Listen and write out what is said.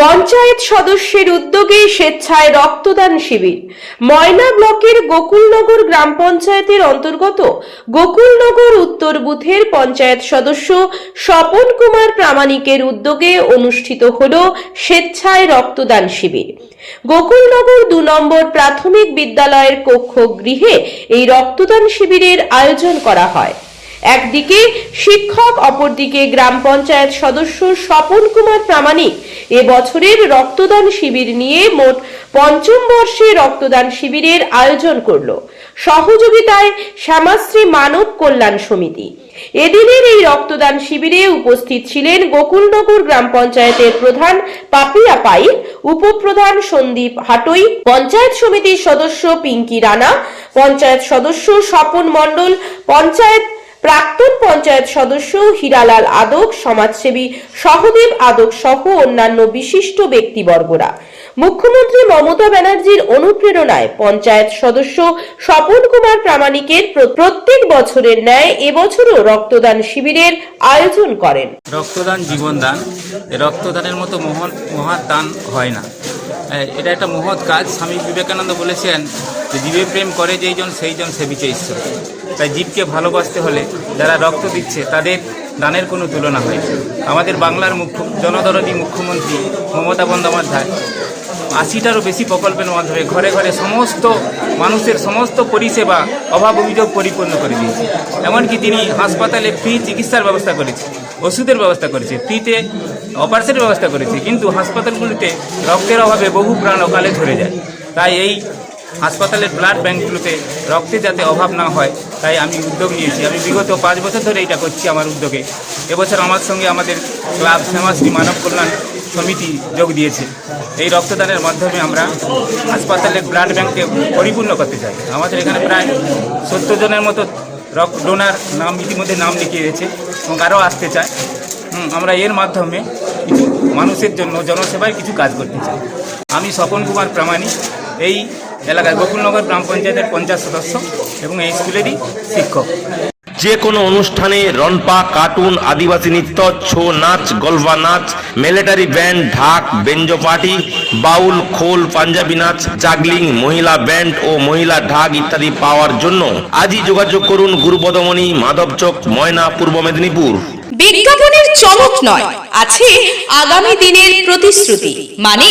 পঞ্চায়েত সদস্যের উদ্যোগে স্বেচ্ছায় রক্তদান শিবির। ময়না ব্লকের গোকুলনগর গ্রাম পঞ্চায়েতের অন্তর্গত গোকুলনগর উত্তর বুথের পঞ্চায়েত সদস্য স্বপন কুমার প্রামাণিকের উদ্যোগে অনুষ্ঠিত হল স্বেচ্ছায় রক্তদান শিবির। গোকুলনগর দু নম্বর প্রাথমিক বিদ্যালয়ের কক্ষ গৃহে এই রক্তদান শিবিরের আয়োজন করা হয়। একদিকে শিক্ষক, অপরদিকে গ্রাম পঞ্চায়েত সদস্য স্বপন কুমার প্রামাণিক এ বছরের রক্তদান শিবির নিয়ে মোট পঞ্চম বর্ষে রক্তদান শিবিরের আয়োজন করল সহযোগিতায় শ্যামাশ্রী মানব কল্যাণ সমিতি। এদিনের এই রক্তদান শিবিরে উপস্থিত ছিলেন গোকুলনগর গ্রাম পঞ্চায়েতের প্রধান পাপিয়া পাইক উপপ্রধান সন্দীপ হাটই, পঞ্চায়েত সমিতির সদস্য পিঙ্কি রানা, পঞ্চায়েত সদস্য স্বপন মণ্ডল, পঞ্চায়েত প্রাক্তন পঞ্চায়েত সদস্য হীরালাল আদক, সমাজসেবী সহদেব আদক সহ অন্যান্য বিশিষ্ট ব্যক্তিবর্গরা। মুখ্যমন্ত্রী মমতা ব্যানার্জির অনুপ্রেরণায় পঞ্চায়েত সদস্য স্বপন কুমার প্রামাণিকের প্রত্যেক বছরের ন্যায় এবছরও রক্তদান শিবিরের আয়োজন করেন। রক্তদান জীবনদান রক্তদানের মতো মহৎ মহৎ দান হয় না। এটা একটা মহৎ কাজ। স্বামী বিবেকানন্দ বলেছেন যে, জীবে প্রেম করে যেইজন সেইজন সেবিছে ঈশ্বর। তাই জীবকে ভালোবাসতে হলে যারা রক্ত দিচ্ছে, তাদের দানের কোনো তুলনা হয় আমাদের বাংলার মুখ্য, জনদরদী মুখ্যমন্ত্রী মমতা বন্দ্যোপাধ্যায় আশিটারও বেশি প্রকল্পের মাধ্যমে ঘরে ঘরে সমস্ত মানুষের সমস্ত পরিষেবা অভাব অভিযোগ পরিপূর্ণ করে দিয়েছে। এমনকি তিনি হাসপাতালে ফ্রি চিকিৎসার ব্যবস্থা করেছে, ওষুধের ব্যবস্থা করেছে, ফ্রিতে অপারেশনের ব্যবস্থা করেছে, কিন্তু হাসপাতালগুলিতে রক্তের অভাবে বহু প্রাণ অকালে ঝরে যায়। তাই এই হাসপাতালের ব্লাড ব্যাঙ্কগুলোতে রক্তের যাতে অভাব না হয়, তাই আমি উদ্যোগ নিয়েছি। আমি বিগত পাঁচ বছর ধরে এটা করছি আমার উদ্যোগে। এবছর আমার সঙ্গে আমাদের ক্লাব শ্যামাশ্রী মানব কল্যাণ সমিতি যোগ দিয়েছে। এই রক্তদানের মাধ্যমে আমরা হাসপাতালের ব্লাড ব্যাঙ্ককে পরিপূর্ণ করতে চাই। আমাদের এখানে প্রায় সত্তর জনের মতো রক্ত ডোনার নাম ইতিমধ্যে নাম লিখিয়ে দিয়েছে এবং আরও আসতে চায়। আমরা এর মাধ্যমে কিছু মানুষের জন্য, জনসেবায় কিছু কাজ করতে চাই। আমি স্বপন কুমার প্রামাণিক। এই এলাকার গোকুলনগর গ্রাম পঞ্চায়েতের পঞ্চাশ সদস্য এবং এই স্কুলেরই শিক্ষক। যে কোনো অনুষ্ঠানে রনপা কার্টুন আদিবাসী নৃত্য ছৌ নাচ গলফা নাচ মিলিটারি ব্যান্ড ঢাক বেঞ্জো পার্টি বাউল খোল পাঞ্জাবি নাচ জাগলিং মহিলা ব্যান্ড ও মহিলা ঢাক ইত্যাদি পাওয়ার জন্য আজই যোগাযোগ করুন গুরুপদমণি মাধবচক ময়না পূর্ব মেদিনীপুর। বিজ্ঞাপনের চমক নয় আছে আগামী দিনের প্রতিশ্রুতি মানে